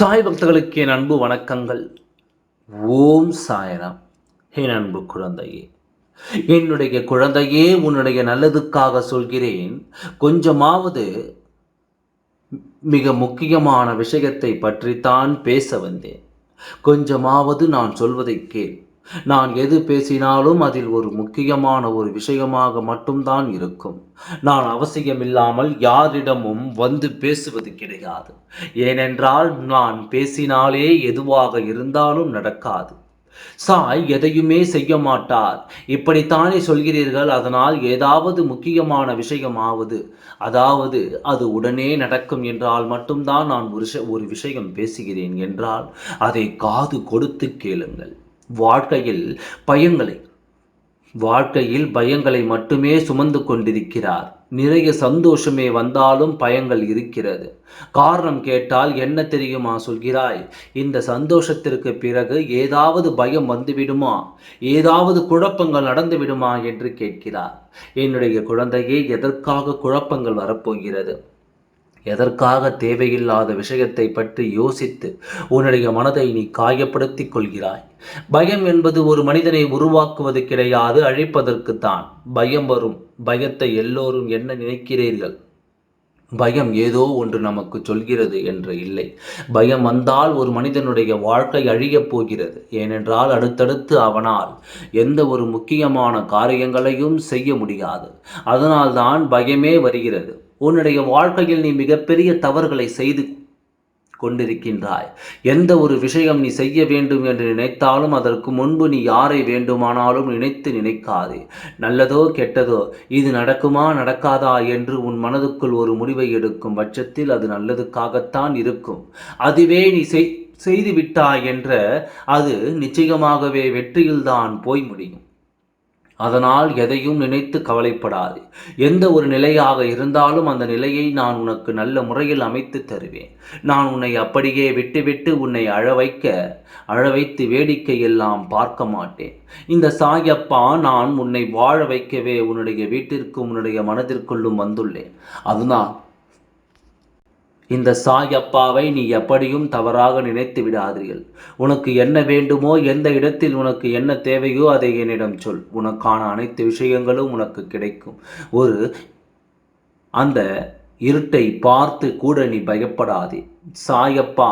சாய் பக்தர்களுக்கு என் அன்பு வணக்கங்கள். ஓம் சாயராம். என் அன்பு குழந்தையே என்னுடைய குழந்தையே உன்னுடைய நல்லதுக்காக சொல்கிறேன். கொஞ்சமாவது மிக முக்கியமான விஷயத்தை பற்றித்தான் பேச வந்தேன். கொஞ்சமாவது நான் சொல்வதை கேள். நான் எது பேசினாலும் அதில் ஒரு முக்கியமான ஒரு விஷயமாக மட்டும்தான் இருக்கும். நான் அவசியமில்லாமல் யாரிடமும் வந்து பேசுவது கிடையாது. ஏனென்றால் நான் பேசினாலே எதுவாக இருந்தாலும் நடக்காது. சாய் எதையுமே செய்ய மாட்டார். இப்படித்தானே சொல்கிறீர்கள். அதனால் ஏதாவது முக்கியமான விஷயமாவது அதாவது அது உடனே நடக்கும் என்றால் மட்டும்தான் நான் ஒரு ஒரு விஷயம் பேசுகிறேன் என்றால் அதை காது கொடுத்து கேளுங்கள். வாழ்க்கையில் பயங்களை வாழ்க்கையில் பயங்களை மட்டுமே சுமந்து கொண்டிருக்கிறார். நிறைய சந்தோஷமே வந்தாலும் பயங்கள் இருக்கிறது. காரணம் கேட்டால் என்ன தெரியுமா சொல்கிறாய்? இந்த சந்தோஷத்திற்கு பிறகு ஏதாவது பயம் வந்துவிடுமா? ஏதாவது குழப்பங்கள் நடந்து விடுமா? என்று கேட்கிறார். என்னுடைய குழந்தையே எதற்காக குழப்பங்கள் வரப்போகிறது? எதற்காக தேவையில்லாத விஷயத்தை பற்றி யோசித்து உன்னுடைய மனதை நீ காயப்படுத்திக் கொள்கிறாய்? பயம் என்பது ஒரு மனிதனை உருவாக்குவது கிடையாது அழிப்பதற்குத்தான் பயம் வரும். பயத்தை எல்லோரும் என்ன நினைக்கிறீர்கள்? பயம் ஏதோ ஒன்று நமக்கு சொல்கிறது என்று இல்லை. பயம் வந்தால் ஒரு மனிதனுடைய வாழ்க்கை அழியப் போகிறது. ஏனென்றால் அடுத்தடுத்து அவனால் எந்த ஒரு முக்கியமான காரியங்களையும் செய்ய முடியாது. அதனால்தான் பயமே வருகிறது. உன்னுடைய வாழ்க்கையில் நீ மிகப்பெரிய தவறுகளை செய்து கொண்டிருக்கின்றாய். எந்த ஒரு விஷயம் நீ செய்ய வேண்டும் என்று நினைத்தாலும் அதற்கு முன்பு நீ யாரை வேண்டுமானாலும் நினைத்து நினைக்காதே. நல்லதோ கெட்டதோ இது நடக்குமா நடக்காதா என்று உன் மனதுக்குள் ஒரு முடிவை எடுக்கும் பட்சத்தில் அது நல்லதுக்காகத்தான் இருக்கும். அதுவே நீ செய் செய்துவிட்டாய் என்ற அது நிச்சயமாகவே வெற்றியில்தான் போய் முடியும். அதனால் எதையும் நினைத்து கவலைப்படாது. எந்த ஒரு நிலையாக இருந்தாலும் அந்த நிலையை நான் உனக்கு நல்ல முறையில் அமைத்து தருவேன். நான் உன்னை அப்படியே விட்டுவிட்டு உன்னை அழ வைக்க அழ வைத்து வேடிக்கை எல்லாம் பார்க்க மாட்டேன். இந்த சாயப்பா நான் உன்னை வாழ வைக்கவே உன்னுடைய வீட்டிற்கும் உன்னுடைய மனதிற்குள்ளும் வந்துள்ளேன். அதுதான் இந்த சாய் அப்பாவை நீ எப்படியும் தவறாக நினைத்து விடாதீர்கள். உனக்கு என்ன வேண்டுமோ எந்த இடத்தில் உனக்கு என்ன தேவையோ அதை என்னிடம் சொல். உனக்கான அனைத்து விஷயங்களும் உனக்கு கிடைக்கும். ஒரு அந்த இருட்டை பார்த்து கூட நீ பயப்படாதே. சாயப்பா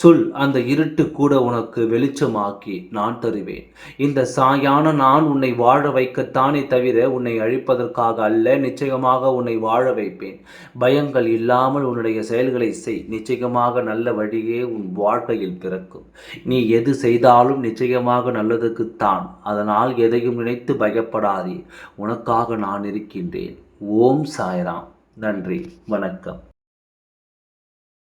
சொல் அந்த இருட்டு கூட உனக்கு வெளிச்சமாக்கி நான் தருவேன். இந்த சாயான நான் உன்னை வாழ வைக்கத்தானே தவிர உன்னை அழிப்பதற்காக அல்ல நிச்சயமாக உன்னை வாழ வைப்பேன். பயங்கள் இல்லாமல் உன்னுடைய செயல்களை செய். நிச்சயமாக நல்ல வழியே உன் வாழ்க்கையில் பிறக்கும். நீ எது செய்தாலும் நிச்சயமாக நல்லதுக்குத்தான் அதனால் எதையும் நினைத்து பயப்படாதே. உனக்காக நான் இருக்கின்றேன். ஓம் சாய்ராம். நன்றி வணக்கம்.